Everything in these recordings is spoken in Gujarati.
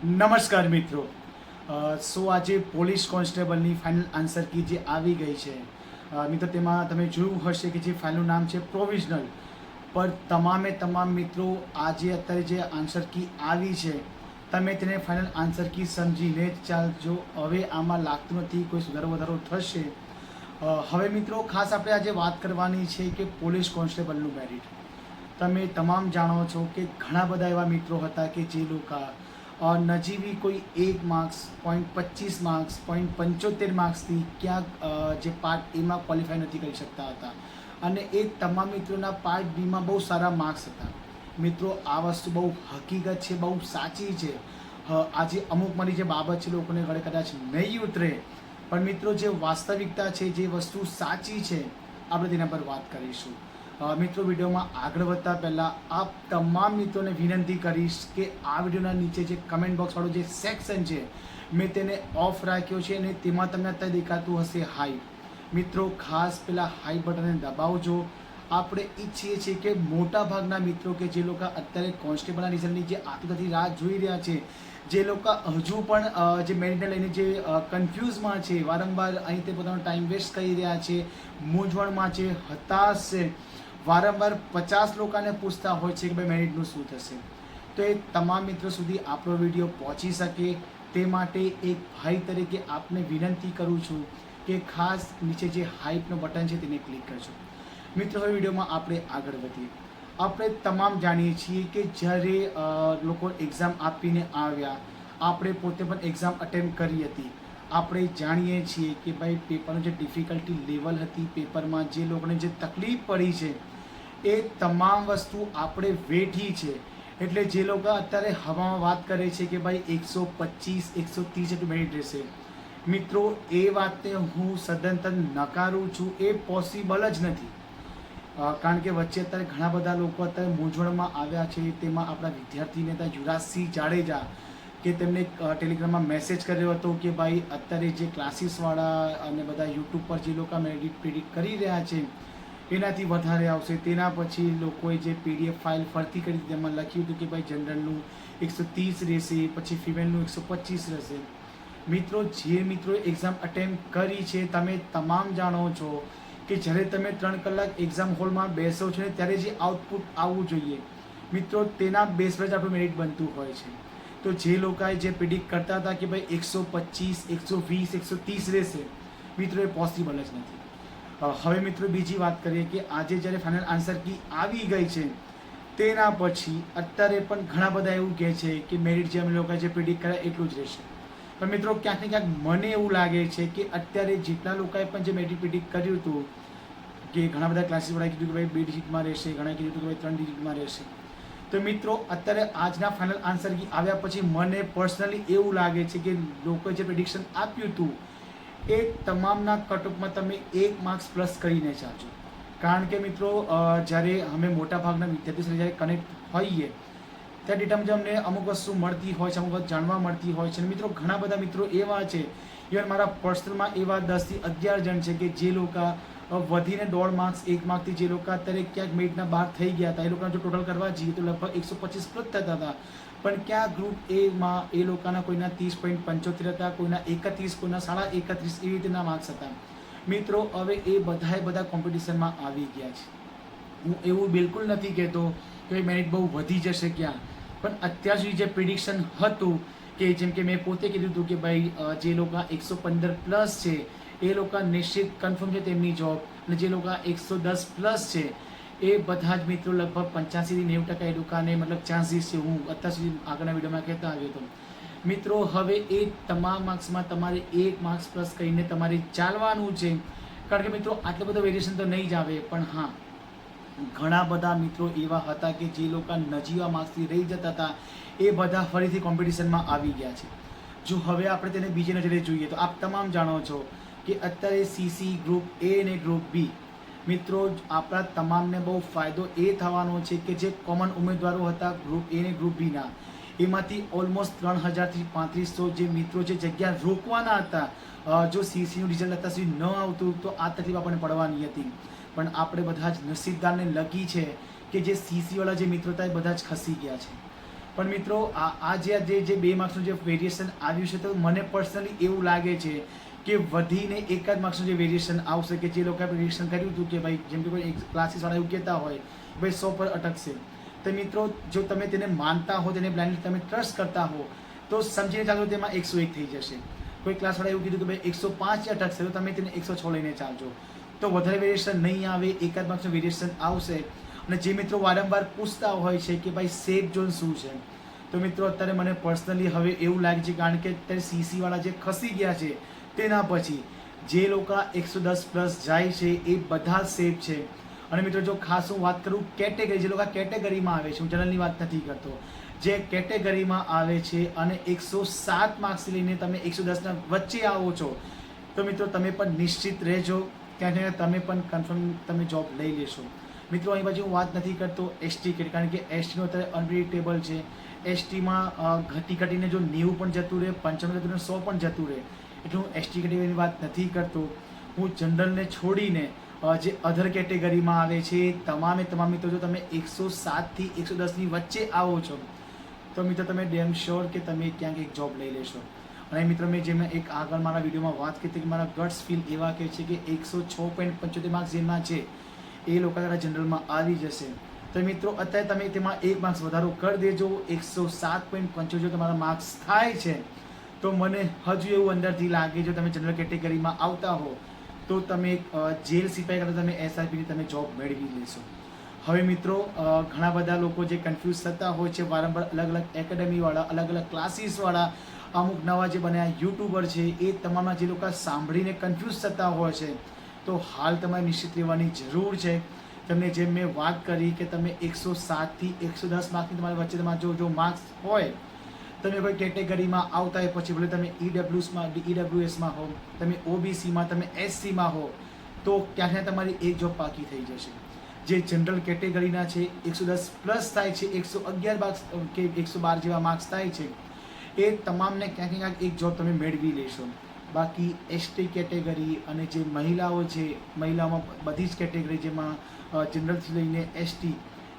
નમસ્કાર મિત્રો. સો આજે પોલીસ કોન્સ્ટેબલની ફાઇનલ આન્સર કી જે આવી ગઈ છે. મિત્રો, તેમાં તમે જોયું હશે કે જે ફાઇલનું નામ છે પ્રોવિઝનલ પર તમામે તમામ મિત્રો, આજે અત્યારે જે આન્સર કી આવી છે, તમે તેને ફાઇનલ આન્સર કી સમજીને જ ચાલજો. હવે આમાં લાગતું નથી, કોઈ સુધારો વધારો થશે. હવે મિત્રો, ખાસ આપણે આજે વાત કરવાની છે કે પોલીસ કોન્સ્ટેબલનું મેરિટ તમે તમામ જાણો છો કે ઘણા બધા એવા મિત્રો હતા કે જે લોકો નજીવી કોઈ એક માર્ક્સ પોઈન્ટ પચીસ માર્ક્સ પોઈન્ટ પંચોતેર માર્ક્સથી ક્યાંક જે પાર્ટ એમાં ક્વોલિફાય નથી કરી શકતા હતા અને એ તમામ મિત્રોના પાર્ટ બીમાં બહુ સારા માર્ક્સ હતા મિત્રો આ વસ્તુ બહુ હકીકત છે બહુ સાચી છે આજે અમુક મારી જે બાબત છે લોકોને ઘરે કદાચ નહીં ઉતરે પણ મિત્રો જે વાસ્તવિકતા છે જે વસ્તુ સાચી છે આપણે તેના પર વાત કરીશું મિત્રો, વિડીયોમાં આગળ વધતા પહેલાં આપ તમામ મિત્રોને વિનંતી કરીશ કે આ વિડીયોના નીચે જે કમેન્ટ બોક્સવાળું જે સેક્શન છે, મેં તેને ઓફ રાખ્યો છે અને તેમાં તમને અત્યારે દેખાતું હશે હાઈ મિત્રો, ખાસ પેલા હાઈ બટનને દબાવજો. આપણે ઈચ્છીએ છીએ કે મોટા ભાગના મિત્રો કે જે લોકો અત્યારે કોન્સ્ટેબલના રિઝલ્ટની જે આતુરતાથી રાહ જોઈ રહ્યા છે, જે લોકો હજુ પણ જે મેરિટને લઈને જે કન્ફ્યુઝમાં છે, વારંવાર અહીં તે પોતાનો ટાઈમ વેસ્ટ કરી રહ્યા છે, મૂંઝવણમાં છે, હતાશ છે વારંવાર પચાસ લોકોને પૂછતા હોય છે કે ભાઈ મેરિટનું શું થશે? તો એ તમામ મિત્રો સુધી આપણો વીડિયો પહોંચી શકે તે માટે એક ભાઈ તરીકે આપને વિનંતી કરું છું કે ખાસ નીચે જે હાઇપનો બટન છે તેને ક્લિક કરજો. મિત્રો, હવે વિડીયોમાં આપણે આગળ વધીએ. આપણે તમામ જાણીએ છીએ કે જ્યારે લોકો એક્ઝામ આપીને આવ્યા, આપણે પોતે પણ એક્ઝામ અટેમ્પ કરી હતી. આપણે જાણીએ છીએ કે ભાઈ પેપરનું જે ડિફિકલ્ટી લેવલ હતી પેપરમાં જે લોકોને જે તકલીફ પડી છે, એ તમામ વસ્તુ આપણે વેઠી છે. એટલે જે લોકો અત્યારે હવામાં વાત કરે છે કે ભાઈ એકસો પચીસ, એકસો ત્રીસ જેટલું મેરિટ રહેશે. મિત્રો, એ વાતને હું સદંતર નકારું છું, એ પોસિબલ જ નથી. કારણ કે વચ્ચે અત્યારે ઘણા બધા લોકો અત્યારે મૂંઝવણમાં આવ્યા છે. તેમાં આપણા વિદ્યાર્થી નેતા યુવરાજસિંહ જાડેજા કે તેમને ટેલિગ્રામમાં મેસેજ કર્યો હતો કે ભાઈ અત્યારે જે ક્લાસીસવાળા અને બધા યુટ્યુબ પર જે લોકો મેડિટ પીડિટ કરી રહ્યા છે, એનાથી વધારે આવશે. તેના પછી લોકોએ જે પીડીએફ ફાઇલ ફરતી કરી તેમાં લખ્યું હતું કે ભાઈ જનરલનું એકસો ત્રીસ રહેશે, પછી ફિમેલનું એકસો પચીસ રહેશે. મિત્રો, જે મિત્રો એક્ઝામ અટેમ્પ કરી છે, તમે તમામ જાણો છો કે જ્યારે તમે ત્રણ કલાક એક્ઝામ હોલમાં બેસો છો ને, ત્યારે જે આઉટપુટ આવવું જોઈએ. મિત્રો, તેના બેસ પર જ આપણું મેરિટ બનતું હોય છે. તો જે લોકોએ જે પ્રિડિક્ટ કરતા હતા કે ભાઈ એકસો પચીસ, એકસો વીસ, એકસો ત્રીસ રહેશે, મિત્રો, એ પોસિબલ જ નથી. હવે મિત્રો, બીજી વાત કરીએ કે આજે જ્યારે ફાઇનલ આન્સર કી આવી ગઈ છે, તેના પછી અત્યારે પણ ઘણા બધા એવું કહે છે કે મેરિટ જે અમે લોકોએ જે પ્રિડિક્ટ કર્યા એટલું જ રહેશે. પણ મિત્રો, ક્યાંક ને ક્યાંક મને એવું લાગે છે કે અત્યારે જેટલા લોકોએ પણ જે મેરિટ પ્રિડિક્ટ કર્યું હતું, કે ઘણા બધા ક્લાસીસવાળાએ કીધું કે ભાઈ બે ડિજિટમાં રહેશે ઘણા કીધું કે ભાઈ ત્રણ ડિજિટમાં રહેશે તો મિત્રો, અત્યારે આજના ફાઇનલ આન્સર આવ્યા પછી મને પર્સનલી એવું લાગે છે કે લોકોએ જે પ્રિડિક્શન આપ્યું હતું, એ તમામના કટઓફમાં તમે એક માર્ક્સ પ્લસ કરીને ચાલજો કારણ કે મિત્રો જ્યારે અમે મોટાભાગના વિદ્યાર્થીઓ સાથે જ્યારે કનેક્ટ હોઈએ ત્યાં ડેટા મુજબ અમને અમુક વસ્તુ મળતી હોય છે, અમુક વસ્તુ જાણવા મળતી હોય છે. મિત્રો, ઘણા બધા મિત્રો એવા છે ઇવન મારા પર્સનલમાં એવા દસથી અગિયાર જણ છે કે જે લોકો વધીને દોઢ માર્ક્સ એક માર્કથી જે લોકો અત્યારે ક્યાંક મિનિટના બહાર થઈ ગયા હતા, એ લોકોના જો ટોટલ કરવા જઈએ તો લગભગ એકસો પચીસ પ્લસ થતા હતા. પણ ક્યાં ગ્રુપ એમાં એ લોકોના કોઈના ત્રીસ પોઈન્ટ પંચોતેર હતા, કોઈના એકત્રીસ, કોઈના સાડા એકત્રીસ, એવી રીતના માર્ક્સ હતા. મિત્રો, હવે એ બધાએ બધા કોમ્પિટિશનમાં આવી ગયા છે. હું એવું બિલકુલ નથી કહેતો કે મેરિટ બહુ વધી જશે ક્યાં. પણ અત્યાર સુધી જે પ્રિડિક્શન હતું કે જેમ કે મેં પોતે કીધું હતું કે ભાઈ જે લોકો એકસો પંદર પ્લસ છે એ લોકો નિશ્ચિત કન્ફર્મ છે તેમની જોબ અને જે લોકો એકસો દસ પ્લસ છે, એ બધા જ મિત્રો લગભગ પંચ્યાસીથી નેવું ટકા એ લોકોને મતલબ ચાન્સીસ છે. હું અત્યાર સુધી આગળના વિડીયોમાં કહેતા આવ્યો હતો. મિત્રો, હવે એ તમામ માર્ક્સમાં તમારે એક માર્ક્સ પ્લસ કરીને તમારે ચાલવાનું છે. કારણ કે મિત્રો, આટલો બધો વેરિએશન તો નહીં જ આવે. પણ હા, ઘણા બધા મિત્રો એવા હતા કે જે લોકો નજીવા માર્ક્સથી રહી જતા હતા. એ બધા ફરીથી કોમ્પિટિશનમાં આવી ગયા છે. જો હવે આપણે તેને બીજી નજરે જોઈએ તો આપ તમામ જાણો છો કે અત્યારે સીસી ગ્રુપ એ અને ગ્રુપ બી મિત્રો આપણા તમામને બહુ ફાયદો એ થવાનો છે કે જે કોમન ઉમેદવારો હતા ગ્રુપ એ અને ગ્રુપ બીના એમાંથી ઓલમોસ્ટ ત્રણ હજારથી પાંત્રીસો જે મિત્રો જે જગ્યા રોકવાના હતા જો સીસીનું રિઝલ્ટ અત્યાર સુધી ન આવતું તો આ તકલીફ આપણને પડવાની હતી. પણ આપણે બધા જ નસીબદારને લગી છે કે જે સીસીવાળા જે મિત્રો હતા એ બધા જ ખસી ગયા છે. પણ મિત્રો, આ આ જે જે બે માર્ક્સનું જે વેરિએશન આવ્યું છે તો મને પર્સનલી એવું લાગે છે કે વધીને એક જ માર્ક્સનું જે વેરિએશન આવશે કે જે લોકોએ પ્રિડિક્શન કર્યું હતું કે ભાઈ જેમ કે કોઈ ક્લાસીસવાળા એવું કહેતા હોય ભાઈ સો પર અટકશે. તો મિત્રો, જો તમે તેને માનતા હો, તેને બ્લાઇન્ડલી તમે ટ્રસ્ટ કરતા હો, તો સમજીને ચાલો તેમાં એકસો એક થઈ જશે. કોઈ ક્લાસવાળા એવું કીધું કે ભાઈ એકસો પાંચ અટકશે, તો તમે તેને એકસો છ લઈને ચાલજો. તો વધારે વેરિએશન નહીં આવે, એક જ માર્ક્સનું વેરિએશન આવશે. અને જે મિત્રો વારંવાર પૂછતા હોય છે કે ભાઈ સેફ ઝોન શું છે? તો મિત્રો, અત્યારે મને પર્સનલી હવે એવું લાગે છે, કારણ કે અત્યારે સીસીવાળા જે ખસી ગયા છે તેના પછી જે લોકો એકસો દસ પ્લસ જાય છે એ બધા સેફ છે. અને મિત્રો, જો ખાસ હું વાત કરું કેટેગરી, જે લોકો કેટેગરીમાં આવે છે, હું જનરલની વાત નથી કરતો. જે કેટેગરીમાં આવે છે અને એકસો સાત માર્ક્સ લઈને તમે એકસો દસના વચ્ચે આવો છો, તો મિત્રો તમે પણ નિશ્ચિત રહેજો. ત્યાં જઈને તમે પણ કન્ફર્મ તમે જોબ લઈ લેશો. મિત્રો, અહીં બાજુ હું વાત નથી કરતો એસટી કેટ કારણ કે એસટીનો અત્યારે અનપ્રિડિક્ટેબલ છે. એસટીમાં ઘટી ઘટીને જો નેવું પણ જતું રહે, પંચાણું જતું રહે, સો પણ જતું રહે એટલે હું એસટી કેટેગરીની વાત નથી કરતો. હું જનરલને છોડીને જે અધર કેટેગરીમાં આવે છે, તમામે તમામ મિત્રો, જો તમે એકસો સાતથી એકસો દસની વચ્ચે આવો છો, તો મિત્રો તમે ડેમ શ્યોર કે તમે ક્યાંક એક જોબ લઈ લેશો. અને મિત્રો, મેં જે મેં એક આગળ મારા વિડીયોમાં વાત કરી હતી મારા ગટ્સ ફીલ એવા કહે છે કે એકસો છ પોઈન્ટ પંચોતેર માર્ક્સ જેના છે, એ લોકો તારા જનરલમાં આવી જશે. તો મિત્રો, અત્યારે તમે તેમાં એક માર્ક્સ વધારો કરી દેજો. એકસો સાત પોઈન્ટ પંચોતેર તમારા માર્ક્સ થાય છે તો મને હજુ એવું અંદરથી લાગે, જો તમે જનરલ કેટેગરીમાં આવતા હો, તો તમે જેલ સિપાઈ કરતાં તમે એસઆઈપીની તમે જોબ મેળવી લેશો. હવે મિત્રો ઘણા બધા લોકો જે કન્ફ્યુઝ થતા હોય છે, વારંવાર અલગ અલગ એકેડમીવાળા અલગ અલગ ક્લાસીસવાળા અમુક નવા જે બન્યા યુટ્યુબર છે, એ તમામના જે લોકો સાંભળીને કન્ફ્યુઝ થતા હોય છે, તો હાલ તમારે નિશ્ચિત રહેવાની જરૂર છે. તમને જેમ મેં વાત કરી કે તમે એકસો સાતથી એકસો દસ માર્કની તમારી વચ્ચે તમારા જો જો માર્ક્સ હોય તમે કોઈ કેટેગરીમાં આવતા હોય પછી ભલે તમે ઈડબ્લ્યુસમાં ઈડબ્લ્યુએસમાં હો, તમે ઓબીસીમાં તમે એસસીમાં હો, તો ક્યાંક તમારી એક જોબ પાકી થઈ જશે? જે જનરલ કેટેગરીના છે, એકસો દસ પ્લસ થાય છે, એકસો અગિયાર માર્ક્સ કે એકસો બાર જેવા માર્ક્સ થાય છે, એ તમામને ક્યાંક ક્યાંક એક જોબ તમે મેળવી લેશો. બાકી એસટી કેટેગરી અને જે મહિલાઓ છે, મહિલાઓમાં બધી જ કેટેગરી જેમાં જનરલથી લઈને એસટી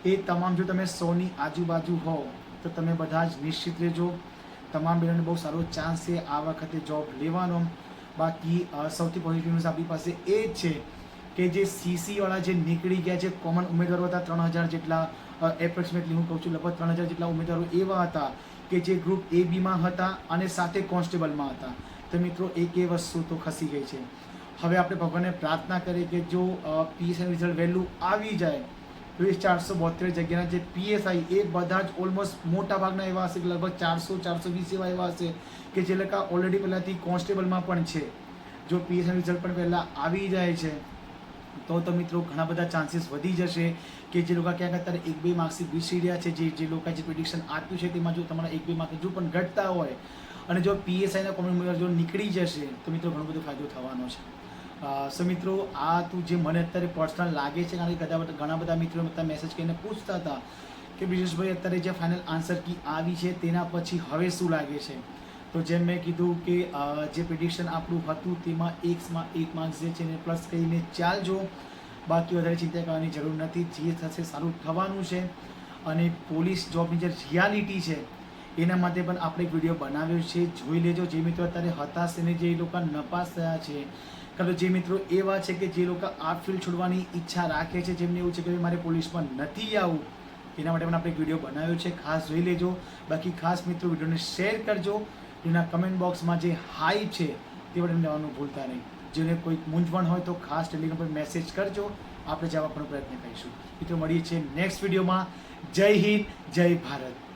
એ તમામ જો તમે સોની આજુબાજુ હો તો તમે બધા જ નિશ્ચિત રહેજો. તમામ બહેનોને બહુ સારો ચાન્સ છે આ વખતે જોબ લેવાનો. બાકી સૌથી પોઝિટિવ ન્યૂઝ આપણી પાસે એ જ છે કે જે સીસીવાળા જે નીકળી ગયા છે કોમન ઉમેદવારો હતા ત્રણ હજાર જેટલા. એપ્રોક્સિમેટલી હું કહું છું લગભગ ત્રણ હજાર જેટલા ઉમેદવારો એવા હતા કે જે ગ્રુપ એ બીમાં હતા અને સાથે કોન્સ્ટેબલમાં હતા. તો મિત્રો, એક એ વસ્તુ તો ખસી ગઈ છે. હવે આપણે ભગવાનને પ્રાર્થના કરીએ કે જો પીએસઆઈ રિઝલ્ટ વહેલું આવી જાય એ ચારસો બોતેર જગ્યાના જે પીએસઆઈ એ બધા જ ઓલમોસ્ટ મોટા ભાગના એવા હશે કે લગભગ ચારસો ચારસો વીસ એવા એવા હશે કે જે લોકો ઓલરેડી પહેલાંથી કોન્સ્ટેબલમાં પણ છે. જો પીએસઆઈ રિઝલ્ટ પણ પહેલાં આવી જાય છે, તો તો મિત્રો ઘણા બધા ચાન્સીસ વધી જશે કે જે લોકો ક્યાંક અત્યારે એક બે માર્ક્સથી પીસી રહ્યા છે, જે જે લોકો જે પ્રિડિક્શન આપ્યું છે તેમાં જો તમારા એક બે માર્ક્સ હજુ પણ ઘટતા હોય અને જો પીએસઆઈના કોમન ઉમેદવાર જો નીકળી જશે, તો મિત્રો ઘણો બધો ફાયદો થવાનો છે. અ, સો મિત્રો આ તું જે મને અત્યારે પર્સનલ લાગે છે કારણ કે બધા ઘણા બધા મિત્રો અત્યારે મેસેજ કરીને પૂછતા હતા કે બ્રિજેશભાઈ અત્યારે જે ફાઇનલ આન્સર કી આવી છે તેના પછી હવે શું લાગે છે? તો જેમ મેં કીધું કે જે પ્રિડિક્શન આપણું હતું તેમાં એકમાં એક માર્ક્સ જે છે એને પ્લસ કરીને ચાલજો. બાકી વધારે ચિંતા કરવાની જરૂર નથી. જે થશે સારું થવાનું છે. અને પોલીસ જોબની જે રિયાલિટી છે એના માટે પણ આપણે એક વીડિયો બનાવ્યો છે. જોઈ લેજો. જે મિત્રો અત્યારે હતાશ અને જે લોકો નપાસ થયા છે કાં તો જે મિત્રો એવા છે કે જે લોકો આ ફિલ્ડ છોડવાની ઈચ્છા રાખે છે, જેમને એવું છે કે મારે પોલીસમાં નથી આવવું એના માટે પણ આપણે વીડિયો બનાવ્યો છે. ખાસ જોઈ લેજો. બાકી ખાસ મિત્રો વિડીયોને શેર કરજો. એના કમેન્ટ બોક્સમાં જે હાઈ છે, તે પણ લેવાનું ભૂલતા નહીં. જેને કોઈ મૂંઝવણ હોય તો ખાસ ટેલિગ્રામ પર મેસેજ કરજો. આપણે જવાબ પણ પ્રયત્ન કરીશું. મિત્રો, મળીએ છીએ નેક્સ્ટ વિડીયોમાં. જય હિન્દ, જય ભારત.